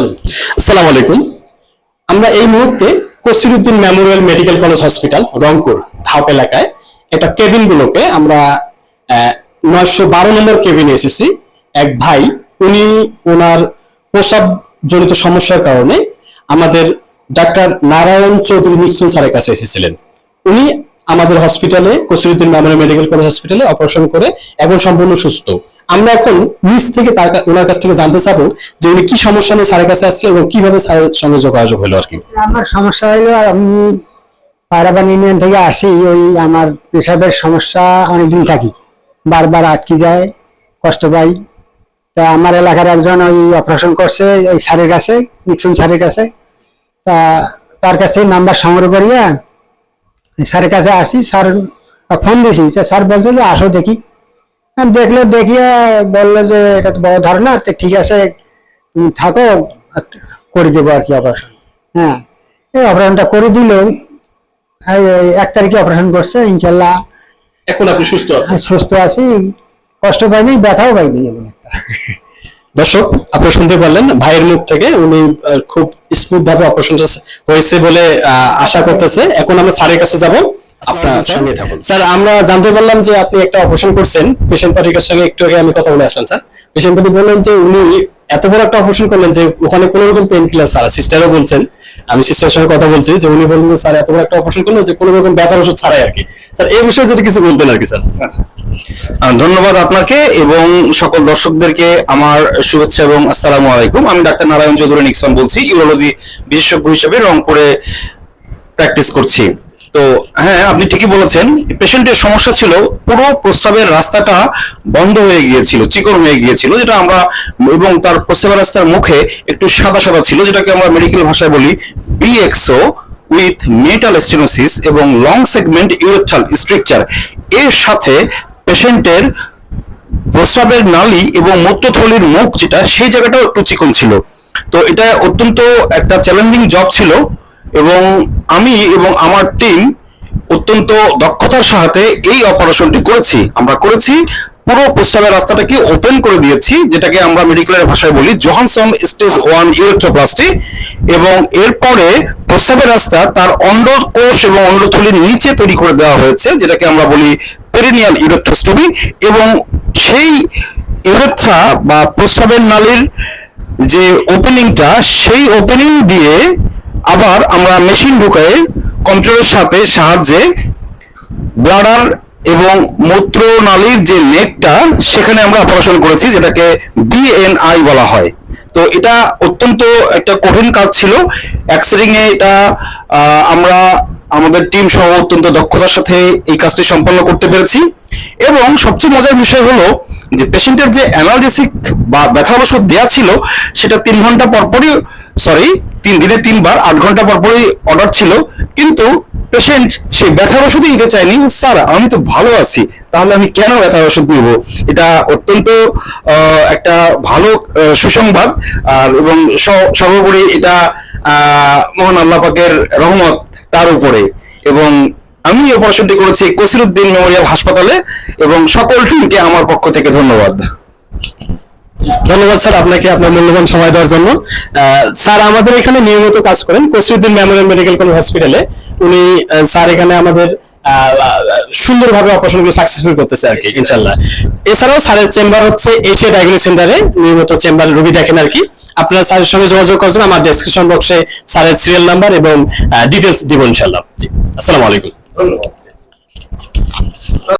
চলুন আসসালামু আলাইকুম আমরা এই মুহূর্তে Kasiruddin memorial medical college hospital, Rangpur Dhap এলাকায় আমরা নয়শো বারো নম্বর কেবিনে এসেছি। এক ভাই, উনি ওনার প্রসাব জনিত সমস্যার কারণে আমাদের ডাক্তার নারায়ণ চৌধুরী নিশ্চন স্যারের কাছে এসেছিলেন। উনি আমাদের হসপিটালে, কসিরুদ্দিন মেমোরিয়াল মেডিকেল কলেজ হসপিটালে অপারেশন করে এখন সম্পূর্ণ সুস্থ। আমরা এখন নিজ থেকে তার ওনার কাছ থেকে জানতে চাবো যে উনি কি সমস্যা নিয়ে স্যারের কাছে আসছিলেন এবং কীভাবে স্যারের সঙ্গে যোগাযোগ হলো আর কি। আমার সমস্যা হলো, আমি পায়রাবান ইউনিয়ন থেকে আসি, ওই আমার পেশাবের সমস্যা অনেকদিন থাকি। বারবার আটকে যায়, কষ্ট পাই। তা আমার এলাকার একজন ওই অপারেশন করছে, ওই স্যারের কাছে নিক্সন স্যারের কাছে। তা তার কাছ থেকে নাম্বার সংগ্রহ করিয়া স্যারের কাছে আসি, স্যার ফোন দিয়েছি। স্যার বলছে যে, আসো দেখি। দেখল দেখিয়া বলল যে এটা তো বড় ধরনা তো ঠিক আছে তুমি থাকো করে দেবো আর কি অপারেশন হ্যাঁ এই অপারেশনটা করে দিল। এক তারিখে অপারেশন করছে ইনশাল্লাহ এখন আপনি সুস্থ আছেন? সুস্থ আছি। কষ্ট পাইনি ব্যথাও পাইনি এমন একটা দর্শক আপনি শুনতে পারলেন ভাইয়ের মুখ থেকে উনি খুব স্মুথ ভাবে অপারেশনটা হয়েছে বলে আশা করতেছে। এখন আমরা স্যারের কাছে যাব। স্যার। আমরা জানতে পারলাম যে আপনি একটা অপারেশন করছেন। পেশেন্ট পার্টির সঙ্গে একটু আগে আমি কথা বলে আসলাম স্যার। পেশেন্ট পার্টি বললেন যে উনি এত বড় একটা অপারেশন করলেন যে ওখানে কোনো রকম পেন কিলার স্যার সিস্টারও বলছেন। আমি সিস্টারের সঙ্গে কথা বলছি যে উনি বললেন যে স্যার এত বড় একটা অপারেশন করলেন যে কোনো রকম ব্যথার ওষুধ ছাড়াই আর কি স্যার এই বিষয়ে যদি কিছু বলতেন আর কি স্যার। আচ্ছা। ধন্যবাদ আপনাকে এবং সকল দর্শকদেরকে আমার শুভেচ্ছা এবং আসসালামু আলাইকুম। আমি ডাক্তার নারায়ণ চৌধুরী নিক্সন বলছি ইউরোলজি বিশেষজ্ঞ হিসেবে রংপুরে প্র্যাকটিস করছি। তো হ্যাঁ আপনি ঠিকই বলেছেন। পেশেন্টের সমস্যা ছিল, পুরো প্রস্রাবের রাস্তাটা বন্ধ হয়ে গিয়েছিল, চিকন হয়ে গিয়েছিল, যেটা আমরা, এবং তার প্রস্রাবের রাস্তার মুখে একটু সাদা সাদা ছিল, যেটাকে আমরা মেডিকেল ভাষায় বলি বিএক্সও উইথ মেটাল স্টেনোসিস এবং লং সেগমেন্ট ইউরেথ্রাল স্ট্রাকচার এর সাথে পেশেন্টের প্রস্রাবের নালী এবং মূত্রথলির মুখ যেটা, সেই জায়গাটাও একটু চিকন ছিল। তো এটা অত্যন্ত একটা চ্যালেঞ্জিং জব ছিল। এবং আমি এবং আমার টিম অত্যন্ত দক্ষতার সাথে এই অপারেশনটি করেছি। আমরা করেছি, পুরো প্রস্রাবের রাস্তাটাকে ওপেন করে দিয়েছি, যেটাকে আমরা মেডিকেলের ভাষায় বলি জোহানসন স্টেজ ওয়ান ইলেকট্রোপ্লাস্টি এবং এরপরে প্রস্রাবের রাস্তা তার অন্ডকোষ এবং অন্ডথলির নিচে তৈরি করে দেওয়া হয়েছে, যেটাকে আমরা বলি পেরিনিয়াল ইউরেথ্রোস্টমি এবং সেই ইউরেথ্রা বা প্রস্রাবের নালীর যে ওপেনিংটা সেই ওপেনিং দিয়ে আবার আমরা মেশিন ঢুকায়ে কম্পিউটারের সাথে সাহায্যে ব্লাডার এবং মূত্রনালীর যে নেকটা সেখানে আমরা অপারেশন করেছি, যেটাকে বিএনআই বলা হয়। তো এটা অত্যন্ত একটা কঠিন কাজ ছিল। এক্সরিং এ এটা আমরা আমাদের টিম সহ অত্যন্ত দক্ষতার সাথে এই কাজটি সম্পন্ন করতে পেরেছি। এবং সবচেয়ে মজার বিষয় হলো যে পেশেন্টের যে অ্যানালজেসিক বা ব্যথা ওষুধ দেওয়া ছিল, সেটা তিন ঘণ্টা পরপরই সরি তিন দিনে তিনবার, আট ঘণ্টা পরপরই অর্ডার ছিল। কিন্তু পেশেন্ট সেই ব্যথার ওষুধই নিতে চায়নি, স্যার, আমি তো ভালো আছি, তাহলে আমি কেন ব্যথার ওষুধ নিব এটা অত্যন্ত একটা ভালো সুসংবাদ। আর এবং সর্বোপরি এটা মহান আল্লাহ পাকের রহমত তার উপরে। এবং আমি অপারেশনটি করেছি কসিরুদ্দিন মেমোরিয়াল হাসপাতালে এবং সকল টিমকে আমার পক্ষ থেকে ধন্যবাদ। ধন্যবাদ স্যার আপনাকে আপনার মূল্যবান সময় দেওয়ার জন্য। স্যার আমাদের এখানে নিয়মিত কাজ করেন কসিউদ্দিন মেমোরিয়াল মেডিকেল কলেজ হসপিটালে। উনি স্যার এখানে আমাদের সুন্দরভাবে অপারেশনগুলো সাকসেসফুল করতেছে আর কি ইনশাল্লাহ এছাড়াও স্যারের চেম্বার হচ্ছে এশিয়া ডায়াগনোস সেন্টারে নিয়মিত চেম্বার রুগী দেখেন আর কি। আপনারা স্যারের সঙ্গে যোগাযোগ করছেন, আমার ডেসক্রিপশন বক্সে স্যারের সিরিয়াল নাম্বার এবং ডিটেলস দিব ইনশাল্লাহ জি, আসসালামু আলাইকুম। ধন্যবাদ।